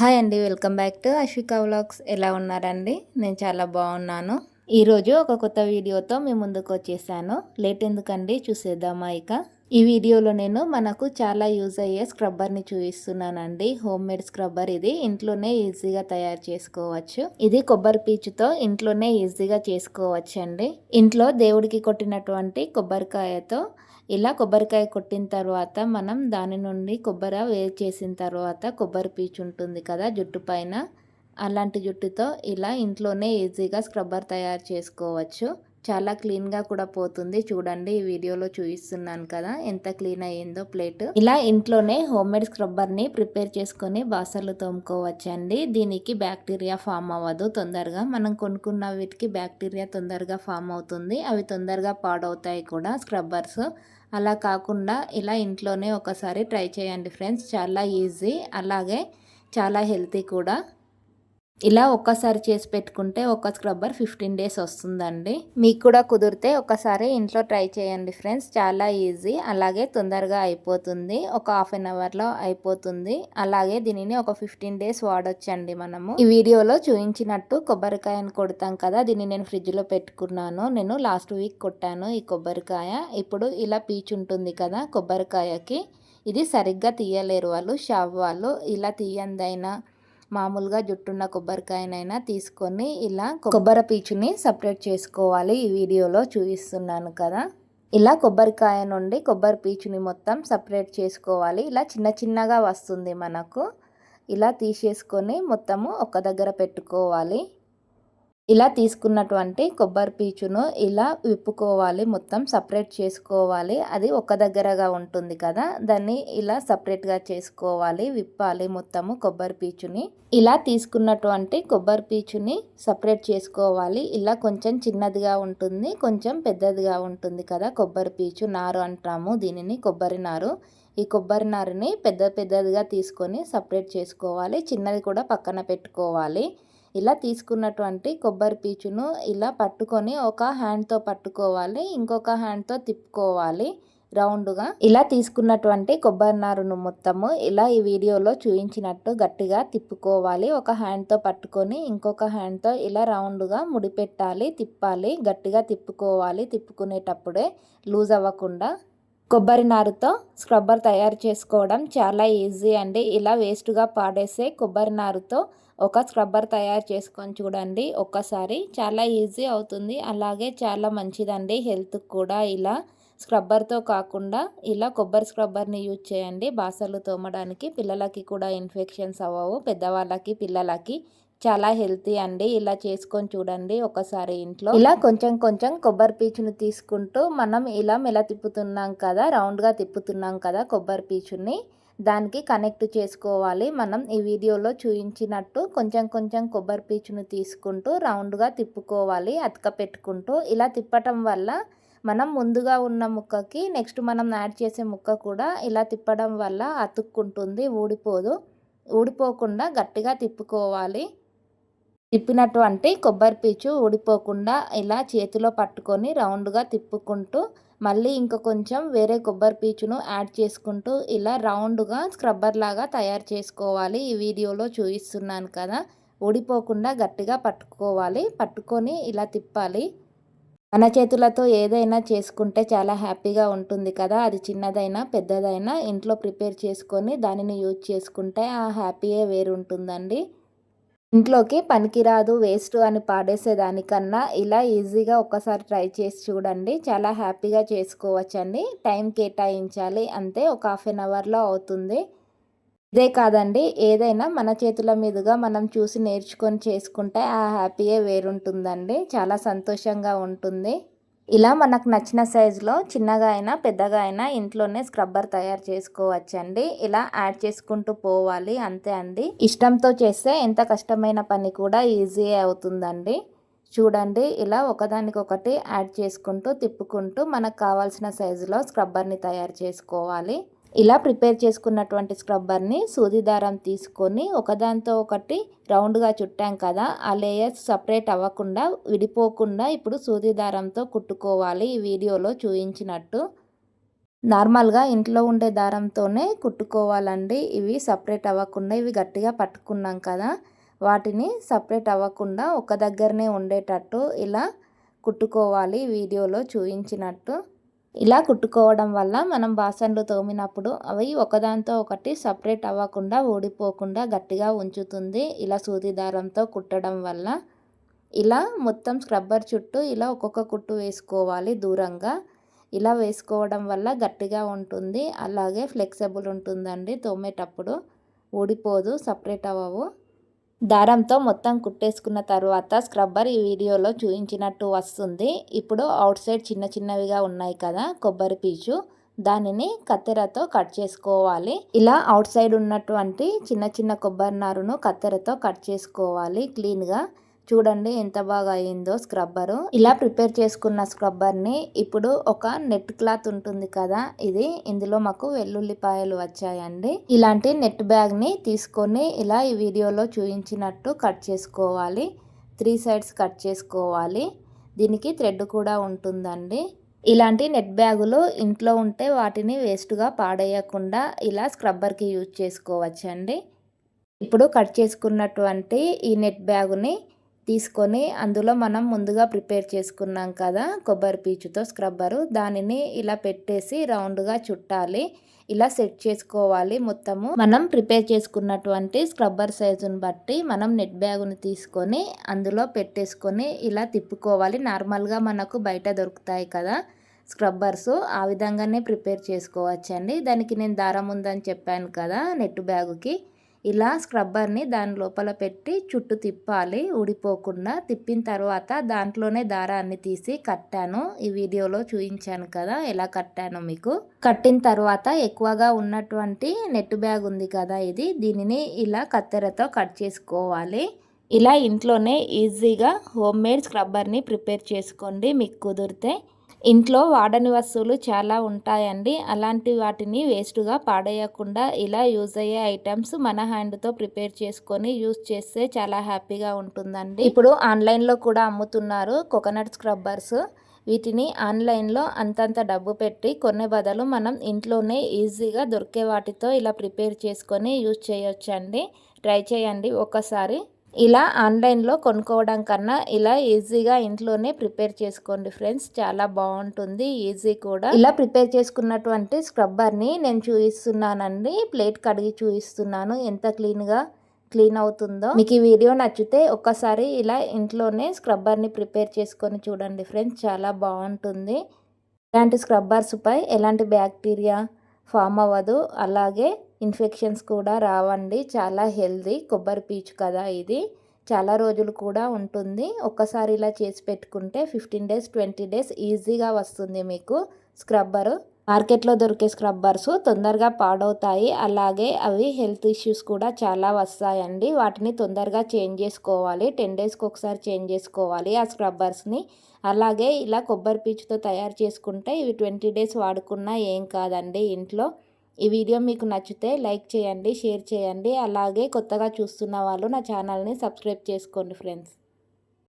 Hi అండి welcome back to Ashwika vlogs. ఎలా ఉన్నారండి? నేను చాలా బాగున్నాను. ఈరోజు ఒక కొత్త వీడియోతో మీ ముందుకు వచ్చేసాను. లేట్ ఎందుకండి? చూసేద్దామా ఇక. ఈ వీడియోలో నేను మనకు చాలా యూజ్ అయ్యే స్క్రబ్బర్ని చూపిస్తున్నానండి. హోమ్ మేడ్ స్క్రబ్బర్ ఇది. ఇంట్లోనే ఈజీగా తయారు చేసుకోవచ్చు. ఇది కొబ్బరి పీచుతో ఇంట్లోనే ఈజీగా చేసుకోవచ్చు అండి ఇంట్లో దేవుడికి కొట్టినటువంటి కొబ్బరికాయతో ఇలా కొబ్బరికాయ కొట్టిన తర్వాత మనం దాని నుండి కొబ్బరి వేరు చేసిన తర్వాత కొబ్బరి పీచు ఉంటుంది కదా జుట్టు పైన. అలాంటి జుట్టుతో ఇలా ఇంట్లోనే ఈజీగా స్క్రబ్బర్ తయారు చేసుకోవచ్చు. చాలా క్లీన్గా కూడా పోతుంది. చూడండి ఈ వీడియోలో చూపిస్తున్నాను కదా ఎంత క్లీన్ అయ్యిందో ప్లేట్. ఇలా ఇంట్లోనే హోమ్ మేడ్ స్క్రబ్బర్ని ప్రిపేర్ చేసుకొని బాసర్లు తోముకోవచ్చండి. దీనికి బ్యాక్టీరియా ఫామ్ అవ్వదు. తొందరగా మనం కొనుక్కున్న వీటికి బ్యాక్టీరియా తొందరగా ఫామ్ అవుతుంది. అవి తొందరగా పాడవుతాయి కూడా స్క్రబ్బర్స్. అలా కాకుండా ఇలా ఇంట్లోనే ఒకసారి ట్రై చేయండి ఫ్రెండ్స్. చాలా ఈజీ. అలాగే చాలా హెల్తీ కూడా. ఇలా ఒక్కసారి చేసి పెట్టుకుంటే ఒక స్క్రబ్బర్ ఫిఫ్టీన్ డేస్ వస్తుందండి. మీకు కూడా కుదిరితే ఒకసారి ఇంట్లో ట్రై చేయండి ఫ్రెండ్స్. చాలా ఈజీ. అలాగే తొందరగా అయిపోతుంది. ఒక హాఫ్ అన్ అవర్లో అయిపోతుంది. అలాగే దీనిని ఒక ఫిఫ్టీన్ డేస్ వాడొచ్చండి మనము. ఈ వీడియోలో చూపించినట్టు కొబ్బరికాయను కొడతాం కదా దీన్ని నేను ఫ్రిడ్జ్లో పెట్టుకున్నాను. నేను లాస్ట్ వీక్ కొట్టాను ఈ కొబ్బరికాయ. ఇప్పుడు ఇలా పీచు ఉంటుంది కదా కొబ్బరికాయకి ఇది సరిగ్గా తీయలేరు వాళ్ళు షాప్ వాళ్ళు. ఇలా తీయందైనా మామూలుగా జుట్టున్న కొబ్బరికాయనైనా తీసుకొని ఇలా కొబ్బరి పీచుని సపరేట్ చేసుకోవాలి. ఈ వీడియోలో చూపిస్తున్నాను కదా. ఇలా కొబ్బరికాయ నుండి కొబ్బరి పీచుని మొత్తం సపరేట్ చేసుకోవాలి. ఇలా చిన్న చిన్నగా వస్తుంది మనకు. ఇలా తీసేసుకొని మొత్తము ఒక దగ్గర పెట్టుకోవాలి. ఇలా తీసుకున్నటువంటి కొబ్బరి పీచును ఇలా విప్పుకోవాలి మొత్తం సపరేట్ చేసుకోవాలి. అది ఒక దగ్గరగా ఉంటుంది కదా దాన్ని ఇలా సపరేట్గా చేసుకోవాలి విప్పాలి మొత్తము కొబ్బరి పీచుని. ఇలా తీసుకున్నటువంటి కొబ్బరి పీచుని సపరేట్ చేసుకోవాలి. ఇలా కొంచెం చిన్నదిగా ఉంటుంది కొంచెం పెద్దదిగా ఉంటుంది కదా కొబ్బరి పీచు నారు అంటాము దీనిని కొబ్బరి నారు. ఈ కొబ్బరి నారుని పెద్ద పెద్దదిగా తీసుకొని సపరేట్ చేసుకోవాలి చిన్నది కూడా పక్కన పెట్టుకోవాలి. ఇలా తీసుకున్నటువంటి కొబ్బరి పీచును ఇలా పట్టుకొని ఒక హ్యాండ్తో పట్టుకోవాలి ఇంకొక హ్యాండ్తో తిప్పుకోవాలి రౌండ్గా. ఇలా తీసుకున్నటువంటి కొబ్బరి నారును మొత్తము ఇలా ఈ వీడియోలో చూపించినట్టు గట్టిగా తిప్పుకోవాలి. ఒక హ్యాండ్తో పట్టుకొని ఇంకొక హ్యాండ్తో ఇలా రౌండ్గా ముడిపెట్టాలి తిప్పాలి గట్టిగా తిప్పుకోవాలి. తిప్పుకునేటప్పుడే లూజ్ అవ్వకుండా కొబ్బరి నారుతో స్క్రబ్బర్ తయారు చేసుకోవడం చాలా ఈజీ అండి. ఇలా వేస్ట్గా పాడేసే కొబ్బరి నారుతో ఒక స్క్రబ్బర్ తయారు చేసుకొని చూడండి ఒక్కసారి. చాలా ఈజీ అవుతుంది. అలాగే చాలా మంచిదండి హెల్త్కి కూడా ఇలా స్క్రబ్బర్తో కాకుండా ఇలా కొబ్బరి స్క్రబ్బర్ని యూజ్ చేయండి. బాసలు తోమడానికి పిల్లలకి కూడా ఇన్ఫెక్షన్స్ అవ్వవు. పెద్దవాళ్ళకి పిల్లలకి చాలా హెల్తీ అండి. ఇలా చేసుకొని చూడండి ఒకసారి ఇంట్లో. ఇలా కొంచెం కొంచెం కొబ్బరి పీచుని తీసుకుంటూ మనం ఇలా మెల తిప్పుతున్నాం కదా రౌండ్గా తిప్పుతున్నాం కదా కొబ్బరి పీచుని. దానికి కనెక్ట్ చేసుకోవాలి. మనం ఈ వీడియోలో చూపించినట్టు కొంచెం కొంచెం కొబ్బరి పీచును తీసుకుంటూ రౌండ్గా తిప్పుకోవాలి అతక పెట్టుకుంటూ. ఇలా తిప్పటం వల్ల మనం ముందుగా ఉన్న ముక్కకి నెక్స్ట్ మనం యాడ్ చేసే ముక్క కూడా ఇలా తిప్పడం వల్ల అతుక్కుంటుంది ఊడిపోదు. ఊడిపోకుండా గట్టిగా తిప్పుకోవాలి. తిప్పినటువంటి కొబ్బరి పీచు ఊడిపోకుండా ఇలా చేతిలో పట్టుకొని రౌండ్గా తిప్పుకుంటూ మళ్ళీ ఇంకా కొంచెం వేరే కొబ్బరి పీచును యాడ్ చేసుకుంటూ ఇలా రౌండ్గా స్క్రబ్బర్ లాగా తయారు చేసుకోవాలి. ఈ వీడియోలో చూపిస్తున్నాను కదా. ఊడిపోకుండా గట్టిగా పట్టుకోవాలి. పట్టుకొని ఇలా తిప్పాలి. మన చేతులతో ఏదైనా చేసుకుంటే చాలా హ్యాపీగా ఉంటుంది కదా. అది చిన్నదైనా పెద్దదైనా ఇంట్లో ప్రిపేర్ చేసుకొని దానిని యూజ్ చేసుకుంటే ఆ హ్యాపీయే వేరు ఉంటుందండి ఇంట్లోకి పనికిరాదు వేస్ట్ అని పాడేసేదానికన్నా ఇలా ఈజీగా ఒక్కసారి ట్రై చేసి చూడండి. చాలా హ్యాపీగా చేసుకోవచ్చండి. టైం కేటాయించాలి. అంతే ఒక హాఫ్ అన్ అవర్లో అవుతుంది. ఇదే కాదండి. ఏదైనా మన చేతుల మీదుగా మనం చూసి నేర్చుకొని చేసుకుంటే ఆ హ్యాపీయే వేరుంటుందండి. చాలా సంతోషంగా ఉంటుంది. ఇలా మనకు నచ్చిన సైజులో చిన్నగా అయినా పెద్దగా అయినా ఇంట్లోనే స్క్రబ్బర్ తయారు చేసుకోవచ్చండి. ఇలా యాడ్ చేసుకుంటూ పోవాలి. అంతే అండి. ఇష్టంతో చేస్తే ఎంత కష్టమైన పని కూడా ఈజీ అవుతుందండి. చూడండి. ఇలా ఒకదానికొకటి యాడ్ చేసుకుంటూ తిప్పుకుంటూ మనకు కావాల్సిన సైజులో స్క్రబ్బర్ని తయారు చేసుకోవాలి. ఇలా ప్రిపేర్ చేసుకున్నటువంటి స్క్రబ్బర్ని సూది దారం తీసుకొని ఒకదాంతో ఒకటి రౌండ్గా చుట్టాం కదా ఆ లేయర్స్ సపరేట్ అవ్వకుండా విడిపోకుండా ఇప్పుడు సూది దారంతో కుట్టుకోవాలి ఈ వీడియోలో చూపించినట్టు నార్మల్గా ఇంట్లో ఉండే దారంతోనే కుట్టుకోవాలండి. ఇవి సపరేట్ అవ్వకుండా ఇవి గట్టిగా పట్టుకున్నాం కదా వాటిని సపరేట్ అవ్వకుండా ఒక దగ్గరనే ఉండేటట్టు ఇలా కుట్టుకోవాలి వీడియోలో చూపించినట్టు ఇలా కుట్టుకోవడం వల్ల మనం బాసన్లు తోమినప్పుడు అవి ఒకదాంతో ఒకటి సపరేట్ అవ్వకుండా ఊడిపోకుండా గట్టిగా ఉంచుతుంది. ఇలా సూది దారంతో కుట్టడం వల్ల ఇలా మొత్తం స్క్రబ్బర్ చుట్టూ ఇలా ఒక్కొక్క కుట్టు వేసుకోవాలి దూరంగా. ఇలా వేసుకోవడం వల్ల గట్టిగా ఉంటుంది. అలాగే ఫ్లెక్సిబుల్ ఉంటుందండి తోమేటప్పుడు. ఊడిపోదు సపరేట్ అవ్వవు. దారంతో మొత్తం కుట్టేసుకున్న తర్వాత స్క్రబ్బర్ ఈ వీడియోలో చూపించినట్టు వస్తుంది. ఇప్పుడు అవుట్ సైడ్ చిన్న చిన్నవిగా ఉన్నాయి కదా కొబ్బరి పీచు. దానిని కత్తెరతో కట్ చేసుకోవాలి. ఇలా అవుట్ సైడ్ ఉన్నటువంటి చిన్న చిన్న కొబ్బరి నారును కత్తెరతో కట్ చేసుకోవాలి క్లీన్గా. చూడండి ఎంత బాగా అయిందో స్క్రబ్బరు. ఇలా ప్రిపేర్ చేసుకున్న స్క్రబ్బర్ని ఇప్పుడు ఒక నెట్ క్లాత్ ఉంటుంది కదా ఇది ఇందులో మాకు వెల్లుల్లిపాయలు వచ్చాయండి. ఇలాంటి నెట్ బ్యాగ్ని తీసుకొని ఇలా ఈ వీడియోలో చూపించినట్టు కట్ చేసుకోవాలి. త్రీ సైడ్స్ కట్ చేసుకోవాలి. దీనికి థ్రెడ్ కూడా ఉంటుందండి. ఇలాంటి నెట్ బ్యాగులు ఇంట్లో ఉంటే వాటిని వేస్ట్గా పాడేయకుండా ఇలా స్క్రబ్బర్కి యూజ్ చేసుకోవచ్చండి. ఇప్పుడు కట్ చేసుకున్నటువంటి ఈ నెట్ బ్యాగుని తీసుకొని అందులో మనం ముందుగా ప్రిపేర్ చేసుకున్నాం కదా కొబ్బరి పీచుతో స్క్రబ్బరు. దానిని ఇలా పెట్టేసి రౌండ్గా చుట్టాలి. ఇలా సెట్ చేసుకోవాలి మొత్తము. మనం ప్రిపేర్ చేసుకున్నటువంటి స్క్రబ్బర్ సైజుని బట్టి మనం నెట్ బ్యాగుని తీసుకొని అందులో పెట్టేసుకొని ఇలా తిప్పుకోవాలి. నార్మల్గా మనకు బయట దొరుకుతాయి కదా స్క్రబ్బర్స్. ఆ విధంగానే ప్రిపేర్ చేసుకోవచ్చండి. దానికి నేను దారం ఉందని చెప్పాను కదా నెట్ బ్యాగుకి. ఇలా స్క్రబ్బర్ని దాని లోపల పెట్టి చుట్టూ తిప్పాలి. ఊడిపోకుండా తిప్పిన తర్వాత దాంట్లోనే దారాన్ని తీసి కట్టాను. ఈ వీడియోలో చూపించాను కదా ఎలా కట్టాను మీకు. కట్టిన తర్వాత ఎక్కువగా ఉన్నటువంటి నెట్ బ్యాగ్ ఉంది కదా ఇది దీనిని ఇలా కత్తెరతో కట్ చేసుకోవాలి. ఇలా ఇంట్లోనే ఈజీగా హోమ్ మేడ్ స్క్రబ్బర్ని ప్రిపేర్ చేసుకోండి మీకు కుదిరితే. ఇంట్లో వాడని వస్తువులు చాలా ఉంటాయండి. అలాంటి వాటిని వేస్ట్గా పాడేయకుండా ఇలా యూజ్ అయ్యే ఐటమ్స్ మన హ్యాండ్తో ప్రిపేర్ చేసుకొని యూజ్ చేస్తే చాలా హ్యాపీగా ఉంటుందండి. ఇప్పుడు ఆన్లైన్లో కూడా అమ్ముతున్నారు కోకోనట్ స్క్రబ్బర్స్. వీటిని ఆన్లైన్లో అంతంత డబ్బు పెట్టి కొనే బదులు మనం ఇంట్లోనే ఈజీగా దొరికే వాటితో ఇలా ప్రిపేర్ చేసుకొని యూజ్ చేయొచ్చండి. ట్రై చేయండి ఒకసారి. ఇలా ఆన్లైన్లో కొనుక్కోవడం కన్నా ఇలా ఈజీగా ఇంట్లోనే ప్రిపేర్ చేసుకోండి ఫ్రెండ్స్. చాలా బాగుంటుంది ఈజీ కూడా. ఇలా ప్రిపేర్ చేసుకున్నటువంటి స్క్రబ్బర్ని నేను చూపిస్తున్నానండి. ప్లేట్ కడిగి చూపిస్తున్నాను. ఎంత క్లీన్గా క్లీన్ అవుతుందో. మీకు ఈ వీడియో నచ్చితే ఒక్కసారి ఇలా ఇంట్లోనే స్క్రబ్బర్ని ప్రిపేర్ చేసుకొని చూడండి ఫ్రెండ్స్. చాలా బాగుంటుంది. ఇలాంటి స్క్రబ్బర్స్పై ఎలాంటి బ్యాక్టీరియా ఫామ్ అవ్వదు. అలాగే ఇన్ఫెక్షన్స్ కూడా రావండి. చాలా హెల్దీ కొబ్బరి పీచు కదా ఇది. చాలా రోజులు కూడా ఉంటుంది. ఒక్కసారి ఇలా చేసి పెట్టుకుంటే ఫిఫ్టీన్ డేస్ ట్వంటీ డేస్ ఈజీగా వస్తుంది మీకు స్క్రబ్బరు. మార్కెట్లో దొరికే స్క్రబ్బర్స్ తొందరగా పాడవుతాయి. అలాగే అవి హెల్త్ ఇష్యూస్ కూడా చాలా వస్తాయండి. వాటిని తొందరగా చేంజ్ చేసుకోవాలి. టెన్ డేస్కి ఒకసారి చేంజ్ చేసుకోవాలి ఆ స్క్రబ్బర్స్ని. అలాగే ఇలా కొబ్బరి పీచుతో తయారు చేసుకుంటే ఇవి ట్వంటీ డేస్ వాడుకున్నా ఏం కాదండి ఇంట్లో. ఈ వీడియో మీకు నచ్చితే లైక్ చేయండి షేర్ చేయండి. అలాగే కొత్తగా చూస్తున్న వాళ్ళు నా ఛానల్ని సబ్స్క్రైబ్ చేసుకోండి ఫ్రెండ్స్.